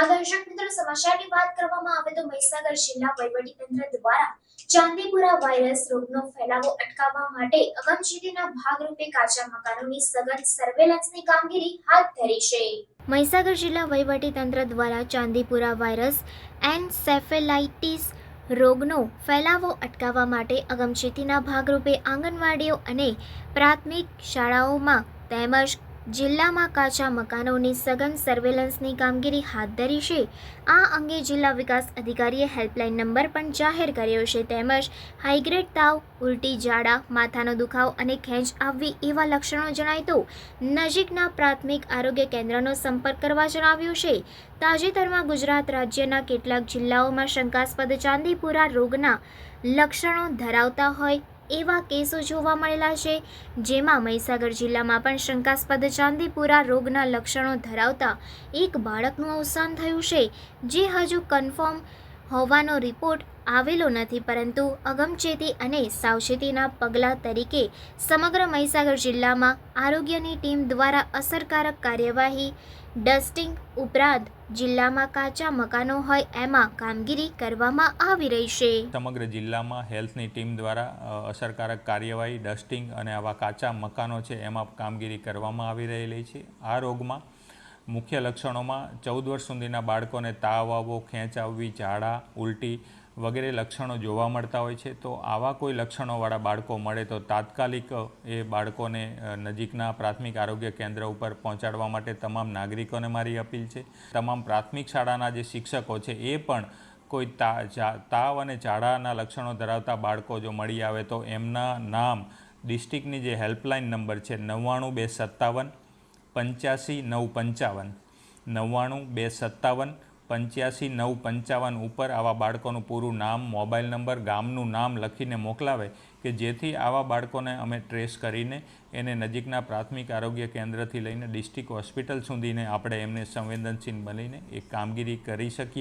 નમસ્કાર દર્શક સમાચારની વાત કરવામાં આવે તો મહીસાગર જિલ્લા વહીવટી તંત્ર દ્વારા ચાંદીપુરા વાયરસ રોગનો ફેલાવો અટકાવવા માટે અગમચેતીના ભાગરૂપે કાચા મકાનોની સઘન સર્વેલન્સની કામગીરી હાથ ધરી છે. મહીસાગર જિલ્લા વહીવટી તંત્ર દ્વારા ચાંદીપુરા વાયરસ એન્સેફેલાઇટિસ રોગનો ફેલાવો અટકાવવા માટે અગમચેતીના ભાગરૂપે આંગણવાડીઓ અને પ્રાથમિક શાળાઓમાં તેમજ જિલ્લામાં કાચા મકાનોની સઘન સર્વેલન્સની કામગીરી હાથ ધરી છે. આ અંગે જિલ્લા વિકાસ અધિકારીએ હેલ્પલાઇન નંબર પણ જાહેર કર્યો છે. તેમજ હાઈગ્રેડ તાવ, ઉલટી ઝાડા, માથાનો દુખાવો અને ખેંચ આવવી એવા લક્ષણો જણાય તો નજીકના પ્રાથમિક આરોગ્ય કેન્દ્રનો સંપર્ક કરવા જણાવ્યું છે. તાજેતરમાં ગુજરાત રાજ્યના કેટલાક જિલ્લાઓમાં શંકાસ્પદ ચાંદીપુરા રોગના લક્ષણો ધરાવતા હોય એવા કેસો જોવા મળેલા છે, જેમાં મહીસાગર જિલ્લામાં પણ શંકાસ્પદ ચાંદીપુરા રોગના લક્ષણો ધરાવતા એક બાળકનું અવસાન થયું છે, જે હજુ કન્ફર્મ હોવાનો રિપોર્ટ આવેલો નથી, પરંતુ અગમચેતી અને સાવચેતીના પગલાં તરીકે સમગ્ર મહીસાગર જિલ્લામાં આરોગ્યની ટીમ દ્વારા અસરકારક કાર્યવાહી, ડસ્ટિંગ ઉપરાંત જિલ્લામાં કાચા મકાનો હોય એમાં કામગીરી કરવામાં આવી રહી છે. સમગ્ર જિલ્લામાં હેલ્થની ટીમ દ્વારા અસરકારક કાર્યવાહી, ડસ્ટિંગ અને આવા કાચા મકાનો છે એમાં કામગીરી કરવામાં આવી રહેલી છે. આ રોગમાં મુખ્ય લક્ષણોમાં ચૌદ વર્ષ સુધીના બાળકોને તાવ આવવો, ખેંચ આવવી, ઝાડા, ઉલટી વગેરે લક્ષણો જોવા મળતા હોય છે. તો આવા કોઈ લક્ષણોવાળા બાળકો મળે તો તાત્કાલિક એ બાળકોને નજીકના પ્રાથમિક આરોગ્ય કેન્દ્ર ઉપર પહોંચાડવા માટે તમામ નાગરિકોને મારી અપીલ છે. તમામ પ્રાથમિક શાળાના જે શિક્ષકો છે એ પણ કોઈ તાવ અને ઝાડાના લક્ષણો ધરાવતા બાળકો જો મળી આવે તો એમના નામ, ડિસ્ટ્રિક્ટની જે હેલ્પલાઇન નંબર છે નવ્વાણું બે સત્તાવન પંચ્યાસી નવ પંચાવન. નવ્વાણું બે સત્તાવન, પંચ્યાસી નવ પંચાવન ઉપર આવા બાળકોનું પૂરું નામ, મોબાઈલ નંબર, ગામનું નામ લખીને મોકલાવે કે જેથી આવા બાળકોને અમે ટ્રેસ કરીને એને નજીકના પ્રાથમિક આરોગ્ય કેન્દ્રથી લઈને ડિસ્ટ્રિક્ટ હોસ્પિટલ સુધીને આપણે એમને સંવેદનશીલ બનીને એ કામગીરી કરી શકીએ.